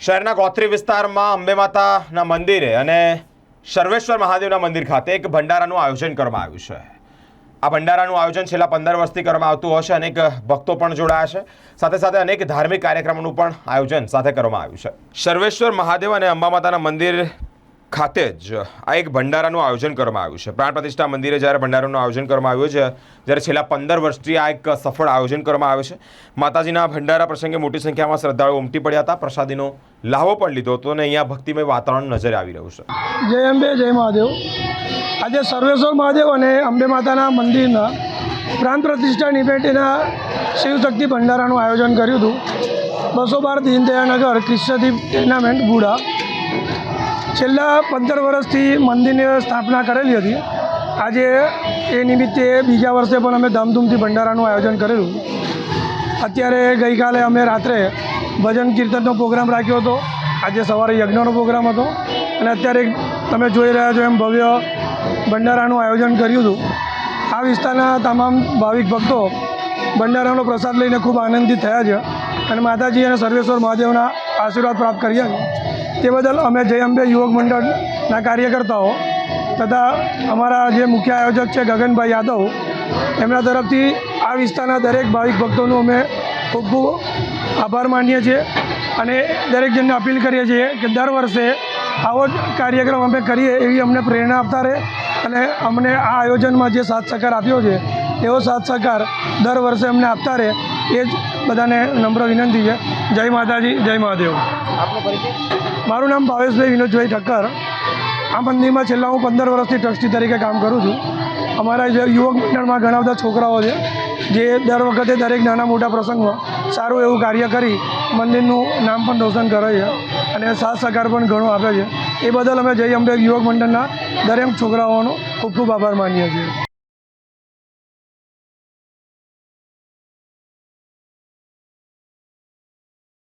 શહેરના ગોત્રી વિસ્તારમાં અંબે માતાના મંદિરે અને સર્વેશ્વર મહાદેવના મંદિર ખાતે એક ભંડારાનું આયોજન કરવામાં આવ્યું છે. આ ભંડારાનું આયોજન છેલ્લા પંદર વર્ષથી કરવામાં આવતું હશે, અનેક ભક્તો પણ જોડાયા છે. સાથે સાથે અનેક ધાર્મિક કાર્યક્રમોનું પણ આયોજન સાથે કરવામાં આવ્યું છે. સર્વેશ્વર મહાદેવ અને અંબા માતાના મંદિર ખાતે જ આ એક ભંડારાનું આયોજન કરવામાં આવ્યું છે. પ્રાણ પ્રતિષ્ઠા મંદિરે જ્યારે ભંડારાનું આયોજન કરવામાં આવ્યું છે, જ્યારે છેલ્લા પંદર વર્ષથી આ એક સફળ આયોજન કરવામાં આવ્યું છે. માતાજીના ભંડારા પ્રસંગે મોટી સંખ્યામાં શ્રદ્ધાળુઓ ઉમટી પડ્યા હતા. પ્રસાદીનો લાહવો પણ લીધો હતો અને અહીંયા ભક્તિમય વાતાવરણ નજરે આવી રહ્યું છે. જય અંબે, જય મહાદેવ. આજે સર્વેશ્વર મહાદેવ અને અંબે માતાના મંદિરના પ્રાણ પ્રતિષ્ઠા નિમિત્તેના શિવશક્તિ ભંડારાનું આયોજન કર્યું હતું. બસો બાર દીનદયાનગર ક્રિશ્ચદીપ ટુર્નામેન્ટ બુડા છેલ્લા પંદર વર્ષથી મંદિરની સ્થાપના કરેલી હતી. આજે એ નિમિત્તે બીજા વર્ષે પણ અમે ધામધૂમથી ભંડારાનું આયોજન કરેલું. અત્યારે ગઈકાલે અમે રાત્રે ભજન કીર્તનનો પ્રોગ્રામ રાખ્યો હતો. આજે સવારે યજ્ઞનો પ્રોગ્રામ હતો. અને અત્યારે તમે જોઈ રહ્યા છો એમ ભવ્ય ભંડારાનું આયોજન કર્યું હતું. આ વિસ્તારના તમામ ભાવિક ભક્તો ભંડારાનો પ્રસાદ લઈને ખૂબ આનંદિત થયા છે. અને માતાજી અને સર્વેશ્વર મહાદેવના આશીર્વાદ પ્રાપ્ત કર્યા છે. તે બદલ અમે જય અંબે યુવક મંડળના કાર્યકર્તાઓ તથા અમારા જે મુખ્ય આયોજક છે ગગનભાઈ યાદવ, એમના તરફથી આ વિસ્તારના દરેક ભાવિક ભક્તોનું અમે ખૂબ ખૂબ આભાર માનીએ છીએ અને દરેક જણને અપીલ કરીએ છીએ કે દર વર્ષે આવો જ કાર્યક્રમ અમે કરીએ એવી અમને પ્રેરણા આપતા રહે અને અમને આ આયોજનમાં જે સાથ સહકાર આપ્યો છે, એવો સાથ સહકાર દર વર્ષે અમને આપતા રહે, એ જ બધાને નમ્ર વિનંતી છે. જય માતાજી જય મહાદેવ. મારું નામ ભાવેશભાઈ વિનોદભાઈ ઠક્કર. આ મંદિરમાં છેલ્લા હું પંદર વર્ષથી ટ્રસ્ટી તરીકે કામ કરું છું. અમારા જે યુવક મંડળમાં ઘણા બધા છોકરાઓ છે જે દર વખતે દરેક નાના મોટા પ્રસંગમાં સારું એવું કાર્ય કરી મંદિરનું નામ પણ રોશન કરે છે અને સાથ સહકાર પણ ઘણો આપે છે. એ બદલ અમે જય અંબે યુવક મંડળના દરેક છોકરાઓનો ખૂબ ખૂબ આભાર માનીએ છીએ.